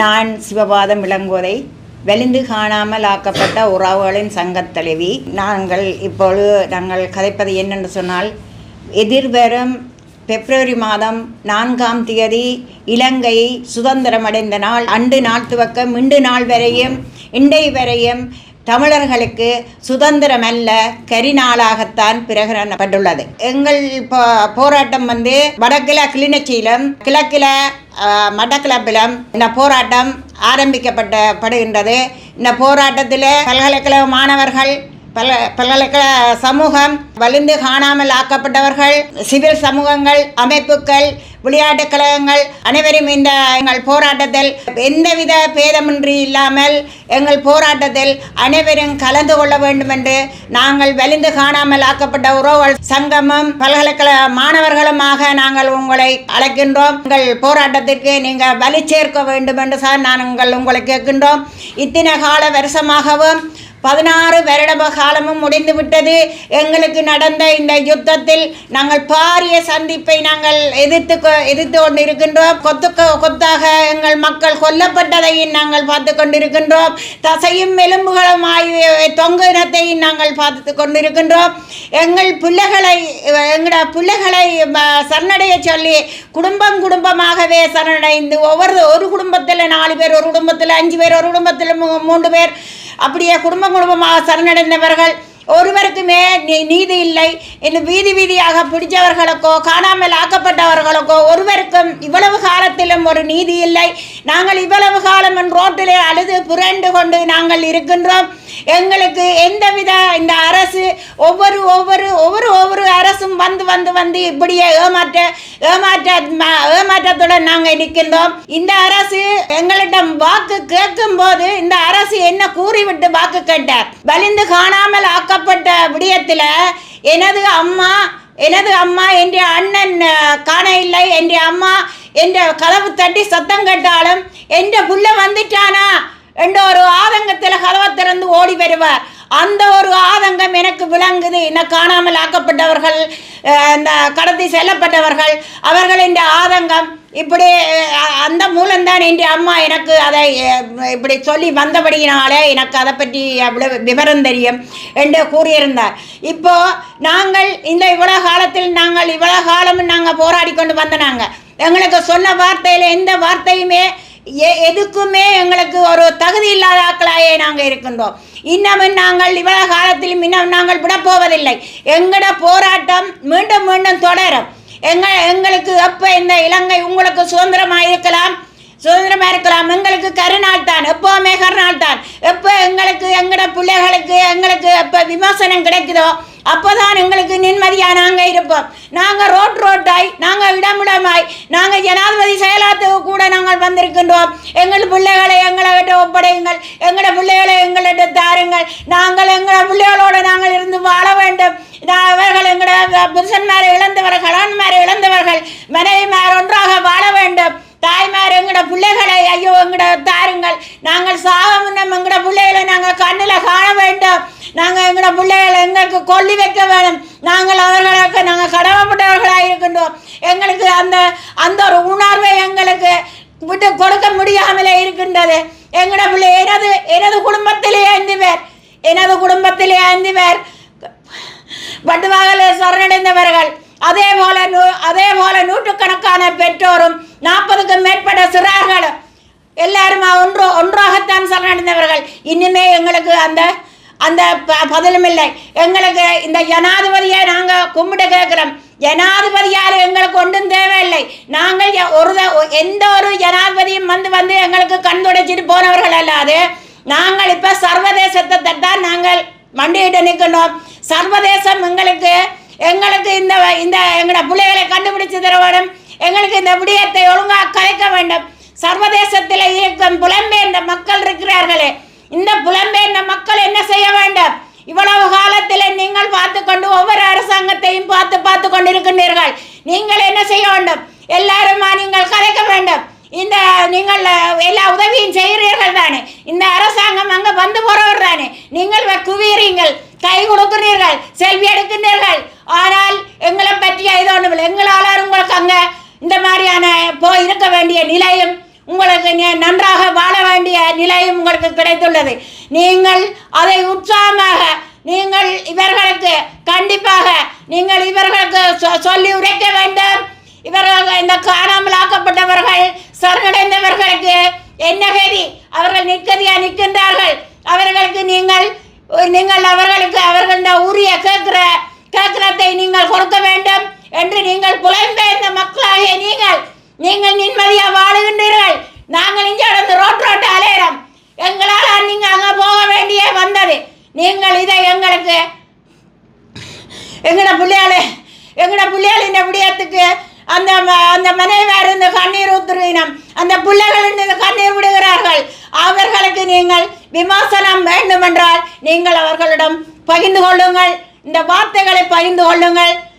நான் சிவபாதம் இளங்கோதை வெளிந்து காணாமல் ஆக்கப்பட்ட உறவுகளின் சங்கத் தலைவி நாங்கள் இப்பொழுது நாங்கள் கதைப்பது என்னென்று சொன்னால் எதிர்வரும் பிப்ரவரி மாதம் நான்காம் தேதி இலங்கை சுதந்திரமடைந்த நாள். அண்டு நாள் துவக்கம் இண்டு நாள் வரையும் இண்டை வரையும் தமிழர்களுக்கு சுதந்திரமல்ல அல்ல கரிநாளாகத்தான் பிரகடனப்பட்டுள்ளது. எங்கள் போராட்டம் வந்து வடக்கில கிளிநொச்சியிலும் கிழக்கில அஹ், இந்த போராட்டம் ஆரம்பிக்கப்பட்ட படுகின்றது. இந்த போராட்டத்தில் பல்கலைக்கழக மாணவர்கள் பல பல்கலைக்கழக சமூகம் வலிந்து காணாமல் ஆக்கப்பட்டவர்கள் சிவில் சமூகங்கள் அமைப்புகள் விளையாட்டுக் கழகங்கள் அனைவரும் இந்த எங்கள் போராட்டத்தில் எந்தவித பேதமின்றி இல்லாமல் எங்கள் போராட்டத்தில் அனைவரும் கலந்து கொள்ள வேண்டும் என்று நாங்கள் வலிந்து காணாமல் ஆக்கப்பட்ட உறவுகள் சங்கமும் பல்கலைக்கழக மாணவர்களுமாக நாங்கள் உங்களை அழைக்கின்றோம். எங்கள் போராட்டத்திற்கு நீங்கள் வலி சேர்க்க வேண்டும் என்று சார் நாங்கள் உங்களை கேட்கின்றோம். இத்தனை கால வருஷமாகவும் பதினாறு வருட காலமும் முடிந்துவிட்டது எங்களுக்கு நடந்த இந்த யுத்தத்தில் நாங்கள் பாரிய சந்திப்பை நாங்கள் எதிர்த்து கொ- எதிர்த்து கொண்டிருக்கின்றோம். கொத்து கொத்தாக எங்கள் மக்கள் கொல்லப்பட்டதையும் நாங்கள் பார்த்து கொண்டிருக்கின்றோம். தசையும் எலும்புகளுமாய் தொங்குனத்தையும் நாங்கள் பார்த்து கொண்டிருக்கின்றோம். எங்கள் பிள்ளைகளை எங்களோட பிள்ளைகளை சரணடைய சொல்லி குடும்பம் குடும்பமாகவே சரணடைந்து ஒவ்வொரு ஒரு குடும்பத்தில் நாலு பேர் ஒரு குடும்பத்தில் அஞ்சு பேர் ஒரு குடும்பத்தில் மூன்று பேர் அப்படியே குடும்பம் குடும்பமாக சரணடைந்தவர்கள் ஒருவருக்குமே நீ- நீதி இல்லை. இன்னும் வீதி வீதியாக பிடிச்சவர்களுக்கோ காணாமல் ஆக்கப்பட்டவர்களுக்கோ ஒருவருக்கும் இவ்வளவு காலத்திலும் ஒரு நீதி இல்லை. நாங்கள் இவ்வளவு காலம் ரோட்டிலே அழுது புரண்டு கொண்டு நாங்கள் இருக்கின்றோம். எங்களுக்கு எந்தவித இந்த அரசு ஒவ்வொரு ஒவ்வொரு ஒவ்வொரு ஒவ்வொரு அரசும் வந்து வந்து வந்து இப்படியே ஏமாற்ற ஏமாற்ற ஏமாற்றத்துடன் நாங்கள் நிற்கின்றோம். இந்த அரசு எங்களுக்கு கேட்கும் போது இந்த அரசு என்ன கூறிவிட்டு வாக்கு கேட்டார்? வலிந்து காணாமல் ஆக்கப்பட்ட விடயத்தில் எனது அம்மா எனது அம்மா என்ற அண்ணன் காண இல்லை என்ற அம்மா என்ற கதவு தட்டி சத்தம் கேட்டாலும் என்ற புள்ள வந்துட்டானா? என்ற ஒரு ஆதங்கத்தில் கதவை திறந்து ஓடி வருவார். அந்த ஒரு ஆதங்கம் எனக்கு விளங்குது. இன்னும் காணாமல் ஆக்கப்பட்டவர்கள் இந்த கடத்தி செல்லப்பட்டவர்கள் அவர்களின் ஆதங்கம் இப்படி அந்த மூலம்தான் என் அம்மா எனக்கு அதை இப்படி சொல்லி வந்தபடியினாலே எனக்கு அதை பற்றி அவ்வளவு விவரம் தெரியும் என்று கூறியிருந்தார். இப்போது நாங்கள் இந்த இவ்வளவு காலத்தில் நாங்கள் இவ்வளவு காலமும் நாங்கள் போராடி கொண்டு வந்த நாங்கள் எங்களுக்கு சொன்ன வார்த்தையில் எந்த வார்த்தையுமே எ- எதுக்குமே எங்களுக்கு ஒரு தகுதி இல்லாத ஆக்களாயே நாங்கள் இருக்கின்றோம். இன்னமும் நாங்கள் இவ்வளவு காலத்திலும் இன்னும் நாங்கள் விடப்போவதில்லை. எங்களோட போராட்டம் மீண்டும் மீண்டும் தொடரும். எங்க எங்களுக்கு எப்போ இந்த இலங்கை உங்களுக்கு சுதந்திரமாக இருக்கலாம்? சுதந்திரமா இருக்கலாம். எங்களுக்கு கருநாள் தான். எப்போவுமே கருநாள் தான். எப்போ எங்களுக்கு எங்களோட பிள்ளைகளுக்கு எங்களுக்கு எப்போ விமர்சனம் கிடைக்குதோ அப்போதான் எங்களுக்கு நிம்மதியாக நாங்கள் இருப்போம். நாங்கள் ரோட் ரோட்டாய் நாங்கள் இடமிடமாய் நாங்கள் ஜனாதிபதி செயலாத்துக்கு கூட நாங்கள் வந்திருக்கின்றோம். எங்கள் பிள்ளைகளை எங்களை ஒப்படையுங்கள். எங்களோட பிள்ளைகளை எங்கள்கிட்ட தாருங்கள். நாங்கள் எங்களோட பிள்ளைகளோடு நாங்கள் இருந்து வாழ வேண்டும். நான் அவர்கள் எங்களோட புருஷன்மாரை இழந்தவர்கள் கணவன்மாரை இழந்தவர்கள் மனைவிமார் ஒன்றாக வாழ வேண்டும். தாய்மார் எங்களோட பிள்ளைகளை ஐயோ எங்களோட தாருங்கள் நாங்கள் சாக முன்னம் எங்களோட பிள்ளைகளை நாங்கள் கண்ணில் காண வேண்டும். நாங்கள் எங்களோட பிள்ளைகளை எங்களுக்கு கொல்லி வைக்க வேண்டும். நாங்கள் அவர்களுக்கு நாங்கள் கடமைப்பட்டவர்களாக இருக்கின்றோம். எங்களுக்கு அந்த அந்த ஒரு உணர்வை எங்களுக்கு விட்டு கொடுக்க முடியாமலே இருக்கின்றது. எங்களோட பிள்ளை எனது எனது குடும்பத்திலே ஐந்து பேர் எனது குடும்பத்திலே ஐந்து பேர். வட்டுவாகல சரணடைந்தவர்கள் அதே போல நூ- அதே போல நூற்றுக்கணக்கான பெற்றோரும் நாற்பதுக்கும் மேற்பட்ட சிறார்களும் எல்லாரும் ஒன்று ஒன்றாகத்தான் சரணடைந்தவர்கள். இன்னுமே எங்களுக்கு அந்த அந்த ப- பதிலும் இல்லை. எங்களுக்கு இந்த ஜனாதிபதியை நாங்கள் கும்பிட்டு கேட்குறோம். ஜனாதிபதியார் எங்களுக்கு ஒன்றும் தேவையில்லை. நாங்கள் ஒரு எந்த ஒரு ஜனாதிபதியும் வந்து வந்து எங்களுக்கு கண் துடைச்சிட்டு போனவர்கள் அல்லாது நாங்கள் இப்போ சர்வதேசத்தை தான் நாங்கள் மண்டியிட்டு நிற்கணும் சர்வதேசம் எங்களுக்கு எங்களுக்கு இந்த இந்த எங்களோட பிள்ளைகளை கண்டுபிடிச்சு தர வேண்டும். எங்களுக்கு இந்த விடயத்தை ஒழுங்காக கலைக்க வேண்டும். சர்வதேசத்தில் இயக்கம் புலம்பெயர்ந்த மக்கள் இருக்கிறார்களே. இந்த புலம்பெயர்ந்த மக்கள் என்ன செய்ய வேண்டும்? இவ்வளவு காலத்தில் நீங்கள் பார்த்து கொண்டு ஒவ்வொரு அரசாங்கத்தையும் பார்த்து பார்த்து கொண்டிருக்கின்றீர்கள். நீங்கள் என்ன செய்ய வேண்டும்? எல்லாருமா நீங்கள் கலைக்க வேண்டும். இந்த நீங்கள் எல்லா உதவியும் செய்கிறீர்கள் தானே. இந்த அரசாங்கம் அங்கே வந்து போறவர் தானே. நீங்கள் வ- குவியறீங்கள். கை கொடுக்கிறீர்கள். செல்வி எடுக்கின்றீர்கள். ஆனால் எங்களை பற்றிய இது ஒன்றும் எங்களால் உங்களுக்கு அங்கே இந்த மாதிரியான போ இருக்க வேண்டிய நிலையும் உங்களுக்கு நன்றாக வாழ வேண்டிய நிலையும் உங்களுக்கு கிடைத்துள்ளது. நீங்கள் அதை உற்சாகமாக நீங்கள் இவர்களுக்கு கண்டிப்பாக நீங்கள் இவர்களுக்கு சொ- சொல்லி உரைக்க வேண்டும். இவர்கள் இந்த காணாமல் ஆக்கப்பட்டவர்கள் சரணடைந்தவர்களுக்கு என்ன கதி? அவர்கள் நிற்கதியா நிற்கின்றார்கள். அவர்களுக்கு நீங்கள் நீங்கள் அவர்களுக்கு அவர்கள் உரிய கேட்கிற கேட்கிறதை நீங்கள் கொடுக்க வேண்டும். என்று நீங்கள் புலம்பெயர்ந்த மக்களாகிய நீங்கள் நீங்கள் நிம்மதியா வாழுகின்றீர்கள். நாங்கள் இங்கே நடந்து ரோட் ரோட்டு அலையிறோம். எங்களால் நீங்க அங்க போக வேண்டிய வந்தது. நீங்கள் இதை எங்களுக்கு எங்கட பிள்ளையாளு எங்கட பிள்ளையாள் இந்த விடயத்துக்கு அந்த ம- அந்த மனைவியார் இந்த கண்ணீர் ஊத்துறினம் அந்த பிள்ளைகள் இந்த கண்ணீர் விடுகிறார்கள். அவர்களுக்கு நீங்கள் விமர்சனம் வேண்டுமென்றால் நீங்கள் அவர்களிடம் பகிர்ந்து கொள்ளுங்கள். இந்த வார்த்தைகளை பகிர்ந்து கொள்ளுங்கள்.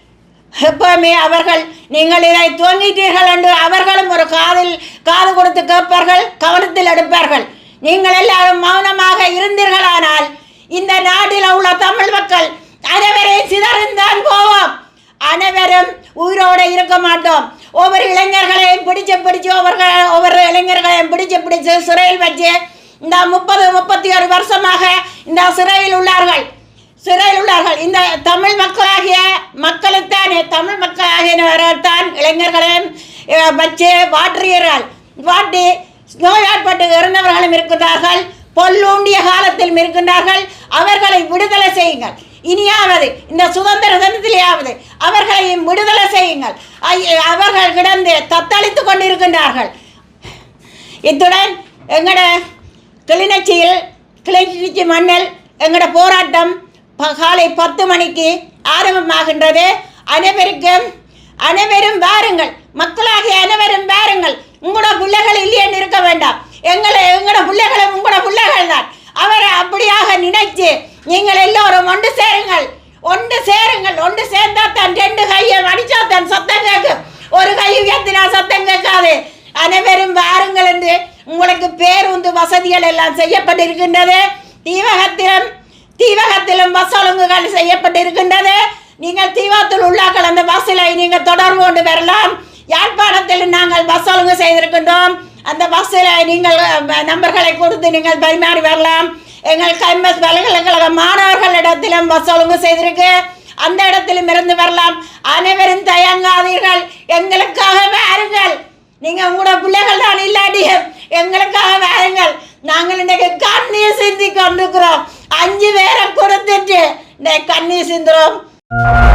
எப்பவுமே அவர்கள். நீங்கள் இதை தோன்றிட்டீர்கள் என்று அவர்களும் ஒரு காதில் காது கொடுத்து கேட்பார்கள் கவனத்தில் எடுப்பார்கள். நீங்கள் எல்லாரும் மௌனமாக இருந்தீர்களானால் இந்த நாட்டில் உள்ள தமிழ் மக்கள் அனைவரையும் சிதறிந்தான் போவோம். அனைவரும் உயிரோடு இருக்க மாட்டோம். ஒவ்வொரு இளைஞர்களையும் பிடிச்சு பிடிச்சு ஒவ்வொரு ஒவ்வொரு இளைஞர்களையும் பிடிச்சு பிடிச்சு சிறையில் வச்சு இந்த முப்பது முப்பத்தி ஒரு வருஷமாக இந்த சிறையில் உள்ளார்கள். சிறையில் உள்ளார்கள். இந்த தமிழ் மக்களாகிய மக்களுத்தானே தமிழ் மக்களாகியவர்கள்தான் இளைஞர்களையும் வச்சு வாட்டுகிறார்கள் வாட்டி நோயாட்பட்டு இறந்தவர்களும் இருக்கிறார்கள் பொல்லூண்டிய காலத்திலும் இருக்கின்றார்கள். அவர்களை விடுதலை செய்யுங்கள். இனியாவது இந்த சுதந்திர தினத்திலேயாவது அவர்களையும் விடுதலை செய்யுங்கள். அவர்கள் கிடந்து தத்தளித்துக் கொண்டிருக்கின்றார்கள். இத்துடன் எங்களோட கிளிநொச்சியில் கிளிநொச்சி மண்ணில் எங்களோட போராட்டம் காலை பத்து மணிக்கு ஆரம்பமாகின்றது. அனைவருக்கும் அனைவரும் வாருங்கள். மக்களாகிய அனைவரும் வாருங்கள். உங்களோட பிள்ளைகள் இல்லையென்று இருக்க வேண்டாம். எங்களை எங்களோட பிள்ளைகளும் உங்களோட பிள்ளைகள் தான். அவரை அப்படியாக நினைச்சு நீங்கள் எல்லோரும் ஒன்று சேருங்கள். ஒன்று சேருங்கள். ஒன்று சேர்ந்தா தான் ரெண்டு கையை அடிச்சா தான் சத்தம் கேட்கும். ஒரு கை உயர்த்தினா சத்தம் கேட்காது. அனைவரும் வாருங்கள் என்று உங்களுக்கு பேருந்து வசதிகள் எல்லாம் செய்யப்பட்டிருக்கின்றது. தீவகத்திலும் தீவகத்திலும் பஸ் ஒழுங்குகள் செய்யப்பட்டிருக்கின்றது. நீங்கள் தீவகத்தில் உள்ளாக்கள் அந்த பஸ்ஸில் நீங்கள் தொடர்பு கொண்டு வரலாம். யாழ்ப்பாணத்தில் நாங்கள் பஸ் ஒழுங்கு செய்திருக்கின்றோம். அந்த பஸ்ஸில் நீங்கள் நம்பர்களை கொடுத்து நீங்கள் பரிமாறி வரலாம். எங்கள் கைமஸ் பல்கலைக்கழக மாணவர்களிடத்திலும் பஸ் ஒழுங்கு செய்திருக்கு. அந்த இடத்திலும் இருந்து வரலாம். அனைவரும் தயங்காதீர்கள். எங்களுக்காக வாருங்கள். நீங்கள் உங்களோட பிள்ளைகள் தான் இல்லாட்டி எங்களுக்காக வாருங்கள். நாங்கள் இன்றைக்கு கண்ணீர் சிந்தி கொண்டிருக்கிறோம். அஞ்சு பேரை கொடுத்துட்டு இன்னைக்கு கண்ணீர் சிந்துறோம்